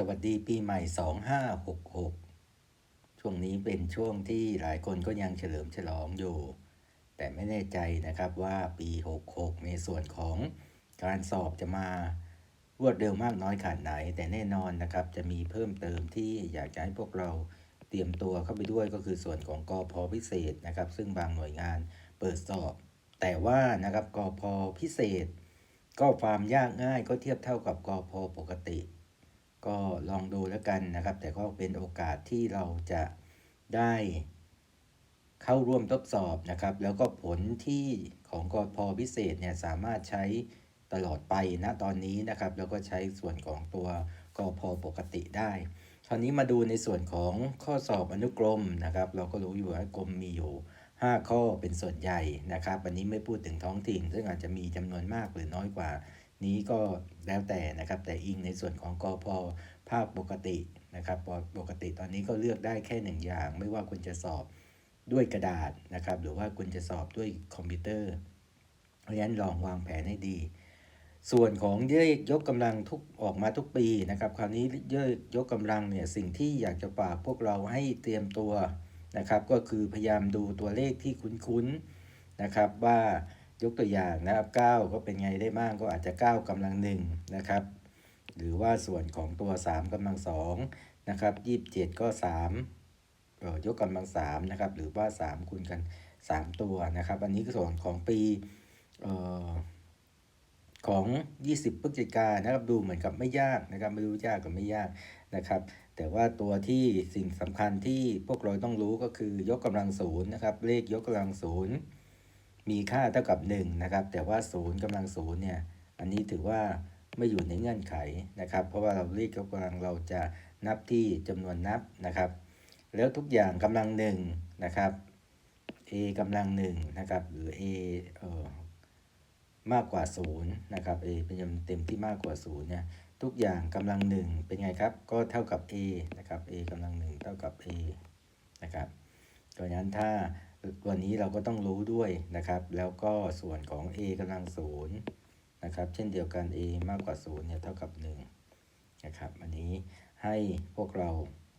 สวัสดีปีใหม่ 2566 ช่วงนี้เป็นช่วงที่หลายคนก็ยังเฉลิมฉลองอยู่ แต่ไม่แน่ใจนะครับว่าปี 66 ในส่วนของการสอบจะมารวดเร็วมากน้อยขนาดไหน แต่แน่นอนนะครับจะมีเพิ่มเติมที่อยากจะให้พวกเราเตรียมตัวเข้าไปด้วยก็คือส่วนของกอพอพิเศษนะครับ ซึ่งบางหน่วยงานเปิดสอบ แต่ว่านะครับกอพอพิเศษ ก็ความยากง่ายก็เทียบเท่ากับกอพอปกติ ก็ลองดูแล้วกันนะครับ แต่ก็เป็นโอกาสที่เราจะได้เข้าร่วมทดสอบนะครับ แล้วก็ผลที่ของกอพอพิเศษเนี่ยสามารถใช้ตลอดไปนะตอนนี้นะครับ แล้วก็ใช้ส่วนของตัวกอพอปกติได้คราวนี้มาดูในส่วนของข้อสอบอนุกรมนะครับ เราก็รู้อยู่ว่ากรมมีอยู่ 5 ข้อเป็นส่วนใหญ่นะครับอันนี้ไม่พูดถึงท้องถิ่น ซึ่งอาจจะมีจำนวนมากหรือน้อยกว่า นี้ก็แล้วแต่นะครับ แต่อิงในส่วนของกอพอภาคปกตินะครับปกติตอนนี้ก็เลือกได้แค่หนึ่งอย่าง ไม่ว่าคุณจะสอบด้วยกระดาษนะครับ หรือว่าคุณจะสอบด้วยคอมพิวเตอร์ เพราะฉะนั้นลองวางแผนให้ดี ส่วนของเยกยกกำลังทุกออกมาทุกปีนะครับ คราวนี้เยกยกกำลังเนี่ยสิ่งที่อยากจะฝากพวกเราให้เตรียมตัวนะครับ ก็คือพยายามดูตัวเลขที่คุ้นๆนะครับว่า ยกตัวอย่างนะครับ 9 ก็เป็นไงได้บ้างก็อาจจะ 9กำลังหนึ่งนะครับ หรือว่าส่วนของตัว 3กำลังสองนะครับ 27 ก็3เอ่อยกกำลัง3นะครับ หรือว่า 3คูณกัน 3 ตัวนะครับ อันนี้คือส่วนของปีเอ่อของ 20พฤศจิกายนนะครับ ดูเหมือนกับไม่ยากนะครับ ไม่รู้ยากกับไม่ยากนะครับ แต่ว่าตัวที่สิ่งสำคัญที่พวกเราต้องรู้ก็คือยกกำลังศูนย์นะครับ เลขยกกำลังศูนย์ มีค่าเท่ากับ1นะครับแต่ว่าศูนย์กำลังศูนย์เนี่ยอันนี้ถือว่าไม่อยู่ในเงื่อนไขนะครับ เพราะว่าเราเลขยกกำลังเราจะนับที่จำนวนนับนะครับ แล้วทุกอย่างกำลังหนึ่งนะครับ a กำลังหนึ่งนะครับหรือ a เอ่อมากกว่า0นะครับ a เป็นจำนวนเต็มที่มากกว่า0เนี่ยทุกอย่างกำลังหนึ่งเป็นไงครับ ก็เท่ากับ a นะครับ a กำลังหนึ่งเท่ากับ a นะครับดังนั้นถ้า ตัวนี้เราก็ต้องรู้ด้วยนะครับ แล้วก็ส่วนของ a กำลังศูนย์นะครับ เช่นเดียวกัน a มากกว่า0เนี่ยเท่ากับ1นะครับ อันนี้ให้พวกเรา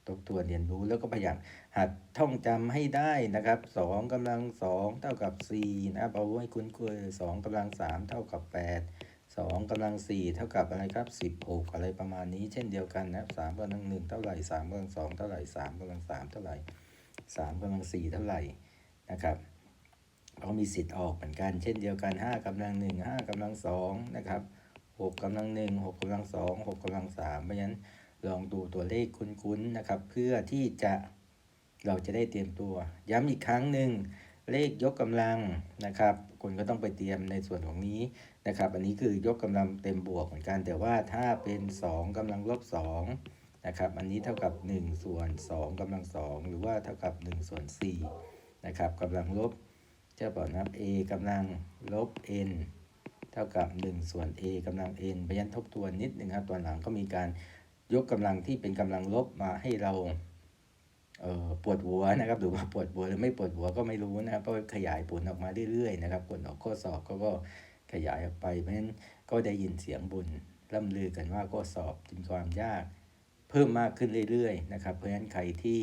ทบทวนเรียนรู้แล้วก็พยายามหัดท่องจำให้ได้นะครับ2กำลัง2เท่ากับ4นะครับเอาไว้คุ้นเคย2กำลัง3เท่ากับ 8 2กำลัง4เท่ากับอะไรครับ 16 อะไรประมาณนี้ เช่นเดียวกันนะครับ3กำลัง1เท่าไหร่3กำลัง2เท่าไหร่3กำลัง3เท่าไหร่3กำลัง4เท่าไหร่ นะครับเขามีสิทธิ์ออกเหมือนกัน เช่นเดียวกัน 5กำลัง 1 5กำลัง2นะครับ6กำลัง 1 6กำลัง 2 6กำลัง3เพราะฉะนั้นลองดูตัวเลขคุ้นๆนะครับ เพื่อที่จะเราจะได้เตรียมตัว ย้ำอีกครั้งหนึ่งเลขยกกำลังนะครับคุณก็ต้องไปเตรียมในส่วนของนี้นะครับ อันนี้คือยกกำลังเต็มบวกเหมือนกัน แต่ว่าถ้าเป็น 2กำลังลบ2นะครับ อันนี้เท่ากับ 1 ส่วน 2กำลัง 2 หรือว่าเท่ากับ 1 ส่วน4 นะครับกำลังลบเจ้าบอกนะ a กำลังลบ n เท่ากับ 1 ส่วน a กำลัง n พยันทบทวนนิดนึงครับตอนหลังก็มีการยกกำลังที่เป็นกำลังลบมาให้เราเปวดหัวนะครับหรือว่าปวดหัวหรือไม่ปวดหัวก็ไม่รู้นะครับก็ขยายผลออกมาเรื่อยๆนะครับผลออกข้อสอบก็ก็ขยายออกไป เพราะฉะนั้นก็ได้ยินเสียงบุญล่ำลือกันว่าข้อสอบมีความยากเพิ่มมากขึ้นเรื่อยๆนะครับ เพราะฉะนั้นใครที่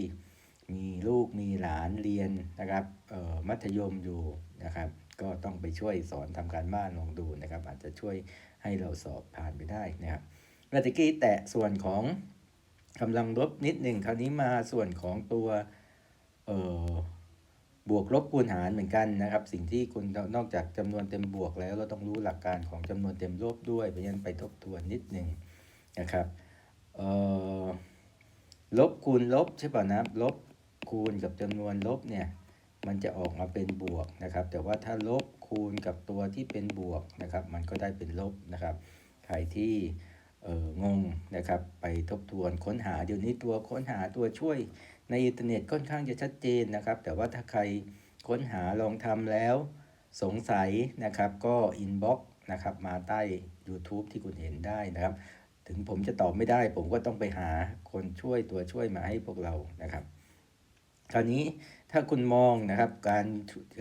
มีลูกมีหลานเรียนนะครับเอ่อมัธยมอยู่นะครับ ก็ต้องไปช่วยสอนทำการบ้านลองดูนะครับ อาจจะช่วยให้เราสอบผ่านไปได้นะครับเมื่อกี้แตะส่วนของกำลังลบนิดหนึ่งคราวนี้มาส่วนของตัวเอ่อบวกลบคูณหารเหมือนกันนะครับ สิ่งที่คุณนอกจากจำนวนเต็มบวกแล้วเราต้องรู้หลักการของจำนวนเต็มลบด้วยเพราะฉะนั้นไปทบทวนนิดหนึ่งนะครับเอ่อลบคูณลบใช่ป่ะนะลบ คูณกับจำนวนลบเนี่ยมันจะออกมาเป็นบวกนะครับ แต่ว่าถ้าลบคูณกับตัวที่เป็นบวกนะครับ มันก็ได้เป็นลบนะครับ ใครที่เอองงนะครับ ไปทบทวนค้นหาเดี๋ยวนี้ตัวค้นหาตัวช่วยในอินเทอร์เน็ตค่อนข้างจะชัดเจนนะครับ แต่ว่าถ้าใครค้นหาลองทำแล้วสงสัยนะครับ ก็อินบ็อกซ์นะครับมาใต้ YouTube ที่คุณเห็นได้นะครับ ถึงผมจะตอบไม่ได้ ผมก็ต้องไปหาคนช่วยตัวช่วยมาให้พวกเรานะครับ คราวนี้ถ้าคุณมองนะครับการ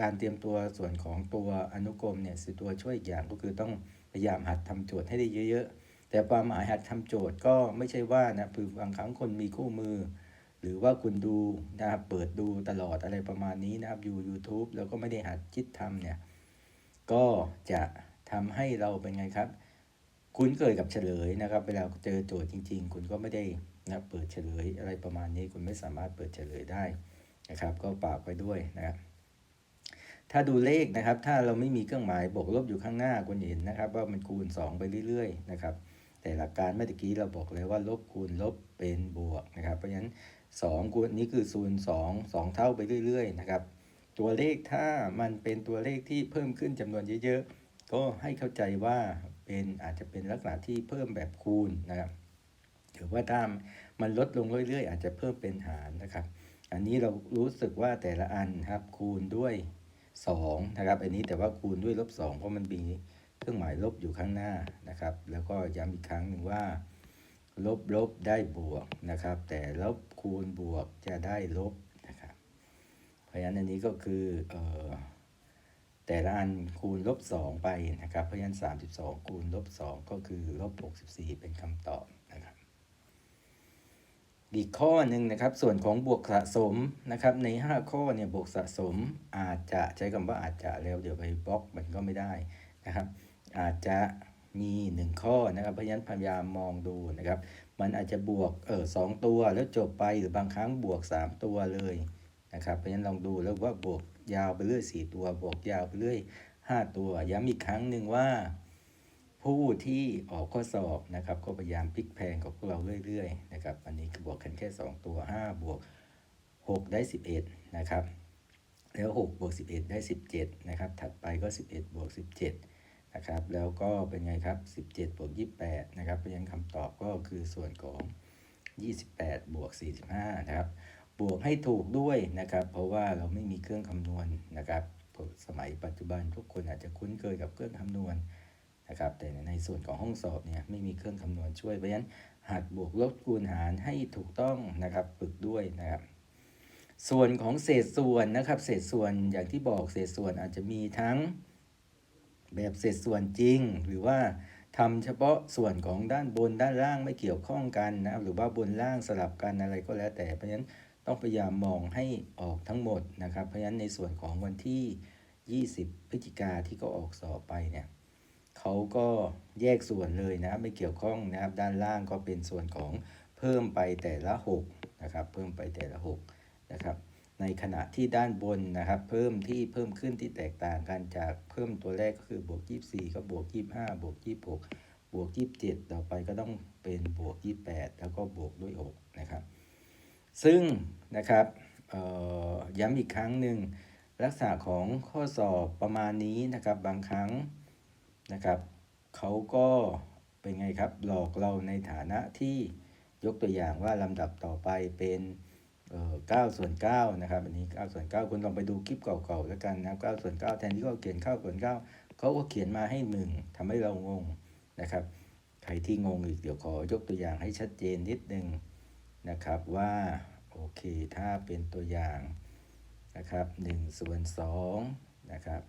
การเตรียมตัวส่วนของตัวอนุกรมเนี่ยคือตัวช่วยอีกอย่างก็คือต้องพยายามหัดทำโจทย์ให้ได้เยอะ ๆ แต่ความหมายหัดทำโจทย์ก็ไม่ใช่ว่านะคือบางครั้งคนมีคู่มือ หรือว่าคุณดูนะครับเปิดดูตลอดอะไรประมาณนี้นะครับอยู่ YouTube แล้วก็ไม่ได้หัดคิดทำเนี่ยก็จะทำให้เราเป็นไงครับ คุ้นเคยกับเฉลยนะครับ เวลาเจอโจทย์จริง ๆ คุณก็ไม่ได้นะเปิดเฉลยอะไรประมาณนี้คุณไม่สามารถเปิดเฉลยได้ นะครับ ก็ฝากไว้ด้วยนะครับถ้าดูเลขนะครับ ถ้าเราไม่มีเครื่องหมายบวกลบอยู่ข้างหน้าคุณเห็นนะครับ ว่ามันคูณ 2 ไปเรื่อยๆนะครับ แต่หลักการเมื่อกี้เราบอกเลยว่าลบคูณลบเป็นบวกนะครับ เพราะฉะนั้น2คูณนี้คือศูนย์สองสองเท่าไปเรื่อยๆนะครับ ตัวเลขถ้ามันเป็นตัวเลขที่เพิ่มขึ้นจำนวนเยอะๆ ก็ให้เข้าใจว่าเป็นอาจจะเป็นลักษณะที่เพิ่มแบบคูณนะครับหรือว่าถ้ามันลดลงเรื่อยๆ อาจจะเพิ่มเป็นหารนะครับ อันนี้เรารู้สึกว่าแต่ละอันครับคูณด้วย2นะครับ อันนี้แต่ว่าคูณด้วยลบ2เพราะมันมีเครื่องหมายลบอยู่ข้างหน้านะครับ แล้วก็ย้ำอีกครั้งหนึ่งว่า ลบลบได้บวกนะครับ แต่ลบคูณบวกจะได้ลบนะครับ เพราะฉะนั้นอันนี้ก็คือเออแต่ละอันคูณลบ2ไปนะครับ เพราะฉะนั้น 32 คูณลบ2ก็คือลบ64 เป็นคำตอบ อีกข้อหนึ่งนะครับ ส่วนของบวกสะสมนะครับ ใน 5 ข้อเนี่ยบวกสะสมอาจจะใช้คำว่าอาจจะแล้วเดี๋ยวไปบล็อกมันก็ไม่ได้นะครับ อาจจะมี 1 ข้อนะครับเพราะฉะนั้นพยายามมองดูนะครับ มันอาจจะบวกเออสองตัวแล้วจบไปหรือบางครั้งบวก 3 ตัวเลยนะครับเพราะฉะนั้นลองดูแล้วว่าบวกยาวไปเรื่อย 4 ตัว บวกยาวไปเรื่อย 5 ตัว ย้ำอีกครั้งหนึ่งว่า ผู้ที่ออกข้อสอบนะครับก็พยายามพลิกแพงกับพวกเราเรื่อยๆนะครับอันนี้คือบวกกันแค่ 2 ตัว 5 บวก 6 ได้ 11 นะครับ แล้ว 6 บวก 11 ได้ 17 นะครับ ถัดไปก็ 11 บวก 17 นะครับ แล้วก็เป็นไงครับ 17 บวก 28 นะครับ เพราะฉะนั้นคำตอบก็คือส่วนของ 28 บวก 45 นะครับ บวกให้ถูกด้วยนะครับ เพราะว่าเราไม่มีเครื่องคำนวณนะครับ สมัยปัจจุบันทุกคนอาจจะคุ้นเคยกับเครื่องคำนวณน นะครับ แต่ในส่วนของห้องสอบเนี่ยไม่มีเครื่องคำนวณช่วย เพราะฉะนั้นหัดบวกลบคูณหารให้ถูกต้องนะครับฝึกด้วยนะครับ ส่วนของเศษส่วนนะครับ เศษส่วนอย่างที่บอกเศษส่วนอาจจะมีทั้งแบบเศษส่วนจริง หรือว่าทำเฉพาะส่วนของด้านบนด้านล่างไม่เกี่ยวข้องกันนะครับ หรือว่าบนล่างสลับกันอะไรก็แล้ว แต่เพราะฉะนั้นต้องพยายามมองให้ออกทั้งหมดนะครับ เพราะฉะนั้นในส่วนของวันที่ 20 พฤศจิกาที่เขาออกสอบไปเนี่ย เขาก็แยกส่วนเลยนะไม่เกี่ยวข้องนะครับ ด้านล่างก็เป็นส่วนของเพิ่มไปแต่ละ6นะครับเพิ่มไปแต่ละ6นะครับในขณะที่ด้านบนนะครับ เพิ่มที่เพิ่มขึ้นที่แตกต่างกันจากเพิ่มตัวแรกก็คือบวก 24 ก็บวก 25 บวก 26 บวก 27 ต่อไปก็ต้องเป็นบวก 28 แล้วก็บวกด้วย6นะครับ ซึ่งนะครับย้ำอีกครั้งหนึ่งลักษณะของข้อสอบประมาณนี้นะครับ บางครั้ง นะครับเขาก็เป็นไงครับหลอกเราในฐานะที่ยกตัวอย่างว่าลำดับต่อไปเป็นเก้าส่วนเก้านะครับอันนี้เก้าส่วนเก้าคุณลองไปดูคลิปเก่าๆแล้วกันนะเก้าส่วนเก้าแทนที่เขาเขียนเก้าส่วนเก้าเขาก็เขียนมาให้หนึ่งทำให้เรางงนะครับใครที่งงอีกเดี๋ยวขอยกตัวอย่างให้ชัดเจนนิดนึงนะครับว่าโอเคถ้าเป็นตัวอย่างนะครับหนึ่งส่วนสองนะครับ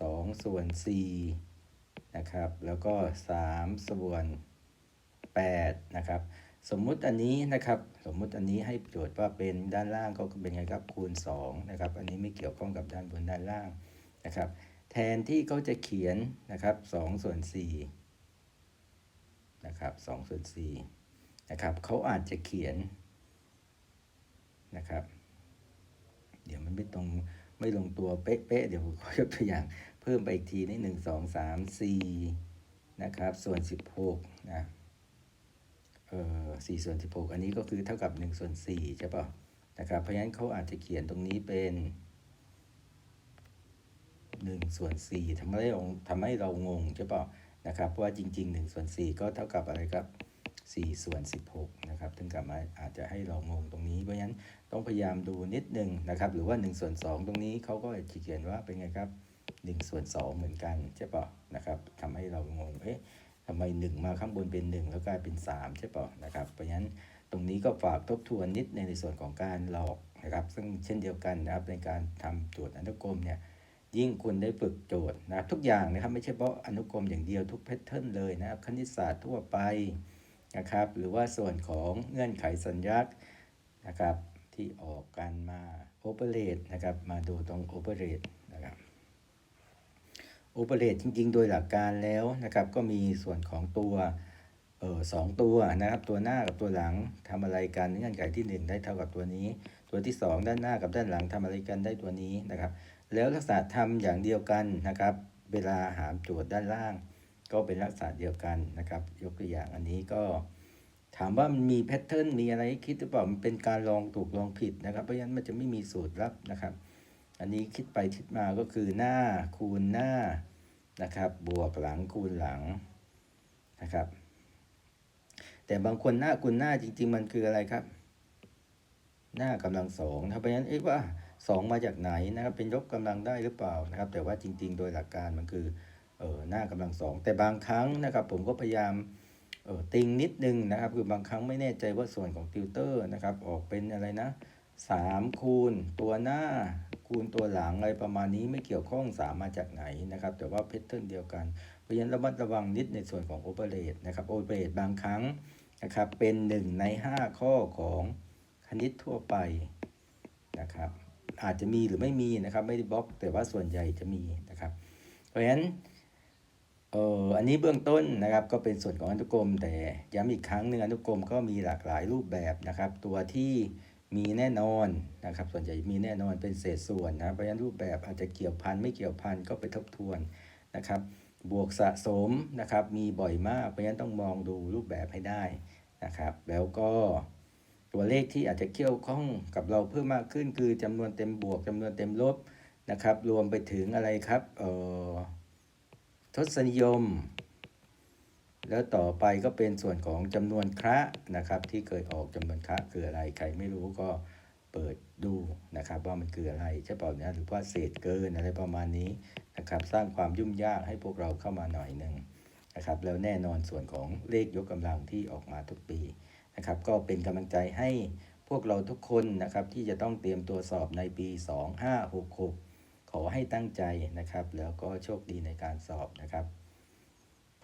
สองส่วนสี่ นะครับ แล้วก็ 3 ส่วน8นะครับ สมมุติอันนี้นะครับ สมมุติอันนี้ให้โจทย์ว่าเป็นด้านล่างก็เป็นไงครับคูณ2นะครับ อันนี้ไม่เกี่ยวข้องกับด้านบนด้านล่างนะครับ แทนที่เขาจะเขียนนะครับ2ส่วน4นะครับ2ส่วน4นะครับเขาอาจจะเขียนนะครับ เดี๋ยวมันไม่ตรงไม่ลงตัวเป๊ะๆเดี๋ยวขอยกตัวอย่าง เพิ่มไปอีกทีนี่หนึ่งสองสามสี่นะครับส่วนสิบหกนะเออสี่ส่วนสิบหกอันนี้ก็คือเท่ากับหนึ่งส่วนสี่ใช่ป่ะนะครับเพราะฉะนั้นเขาอาจจะเขียนตรงนี้เป็นหนึ่งส่วนสี่ทำให้เราทำให้เรางงใช่ป่ะนะครับเพราะว่าจริงๆหนึ่งส่วนสี่ก็เท่ากับอะไรครับสี่ส่วนสิบหกนะครับถึงกับมาอาจจะให้เรางงตรงนี้ เพราะฉะนั้นต้องพยายามดูนิดนึงนะครับ หรือว่า1ส่วน2ตรงนี้เขาก็จะเขียนว่าเป็นไงครับ 1ส่วน2เหมือนกันใช่ปะนะครับทำให้เรางงเอ๊ะทำไม 1 มาข้างบนเป็น 1 แล้วกลายเป็น 3 ใช่ปะนะครับเพราะฉะนั้นตรงนี้ก็ฝากทบทวนนิดในในส่วนของการหลอกนะครับ ซึ่งเช่นเดียวกันนะครับในการทำโจทย์อนุกรมเนี่ยยิ่งคุณได้ฝึกโจทย์นะครับทุกอย่างนะครับไม่ใช่เพาะอนุกรมอย่างเดียวทุกแพทเทิร์นเลยนะครับคณิตศาสตร์ทั่วไปนะครับ หรือว่าส่วนของเงื่อนไขสัญลักษณ์นะครับที่ออกกันมาโอเปเรตนะครับมาดูตรงโอเปเรต โอเปเรตจริง ๆ โดยหลักการแล้วนะครับ ก็มีส่วนของตัวเออสองตัวนะครับ ตัวหน้ากับตัวหลังทำอะไรกันเงื่อนไขที่หนึ่งได้เท่ากับตัวนี้ ตัวที่สองด้านหน้ากับด้านหลังทำอะไรกันได้ตัวนี้นะครับ แล้วลักษณะทำอย่างเดียวกันนะครับ เวลาหามโจทย์ด้านล่าง ก็เป็นลักษณะเดียวกันนะครับ ยกตัวอย่างอันนี้ก็ถามว่ามันมีแพทเทิร์นมีอะไรคิดหรือเปล่ามันเป็นการลองถูกลองผิดนะครับ เพราะฉะนั้นมันจะไม่มีสูตรลับนะครับ อันนี้คิดไปคิดมาก็คือหน้าคูณหน้านะครับ บวกหลังคูณหลังนะครับ แต่บางคนหน้าคูณหน้าจริง ๆ มันคืออะไรครับ หน้ากำลังสองนะครับเพราะฉะนั้นเอ๊ะว่าสองมาจากไหนนะครับเป็นยกกำลังได้หรือเปล่านะครับ แต่ว่าจริง ๆ โดยหลักการมันคือเออหน้ากำลังสองแต่บางครั้งนะครับ ผมก็พยายามเออติงนิดนึงนะครับ คือบางครั้งไม่แน่ใจว่าส่วนของติวเตอร์นะครับ ออกเป็นอะไรนะ สามคูณตัวหน้าคูณตัวหลังอะไรประมาณนี้ไม่เกี่ยวข้องสามมาจากไหนนะครับ แต่ว่าเพทเทิร์นเดียวกัน เพราะฉะนั้นระมัดระวังนิดในส่วนของโอเปเรตนะครับโอเปเรตบางครั้งนะครับเป็นหนึ่งในห้าข้อของคณิตทั่วไปนะครับอาจจะมีหรือไม่มีนะครับไม่ได้บล็อก แต่ว่าส่วนใหญ่จะมีนะครับ เพราะฉะนั้นเอออันนี้เบื้องต้นนะครับก็เป็นส่วนของอนุกรม แต่ย้ำอีกครั้งหนึ่งอนุกรมก็มีหลากหลายรูปแบบนะครับ ตัวที่ มีแน่นอนนะครับ ส่วนใหญ่มีแน่นอนเป็นเศษส่วนนะเพราะฉะนั้นรูปแบบอาจจะเกี่ยวพันไม่เกี่ยวพันก็ไปทบทวนนะครับ บวกสะสมนะครับมีบ่อยมาก เพราะฉะนั้นต้องมองดูรูปแบบให้ได้นะครับ แล้วก็ตัวเลขที่อาจจะเกี่ยวข้องกับเราเพิ่มมากขึ้น คือจำนวนเต็มบวกจำนวนเต็มลบนะครับ รวมไปถึงอะไรครับเอ่อทศนิยม แล้วต่อไปก็เป็นส่วนของจำนวนคระนะครับ ที่เคยออกจำนวนคระคืออะไรใครไม่รู้ก็เปิดดูนะครับ ว่ามันคืออะไรใช่เปล่านะหรือว่าเศษเกินอะไรประมาณนี้นะครับ สร้างความยุ่งยากให้พวกเราเข้ามาหน่อยหนึ่งนะครับ แล้วแน่นอนส่วนของเลขยกกำลังที่ออกมาทุกปีนะครับ ก็เป็นกำลังใจให้พวกเราทุกคนนะครับ ที่จะต้องเตรียมตัวสอบในปี 2566 ขอให้ตั้งใจนะครับ แล้วก็โชคดีในการสอบนะครับ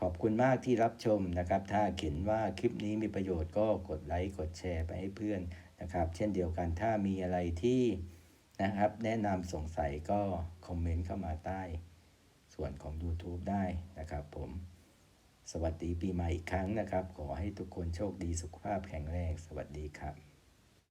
ขอบคุณมากที่รับชมนะครับ ถ้าเห็นว่าคลิปนี้มีประโยชน์ก็กดไลค์กดแชร์ไปให้เพื่อนนะครับ เช่นเดียวกันถ้ามีอะไรที่นะครับ แนะนำสงสัยก็คอมเมนต์เข้ามาใต้ ส่วนของ YouTube ได้นะครับผม สวัสดีปีใหม่อีกครั้งนะครับ ขอให้ทุกคนโชคดีสุขภาพแข็งแรง สวัสดีครับ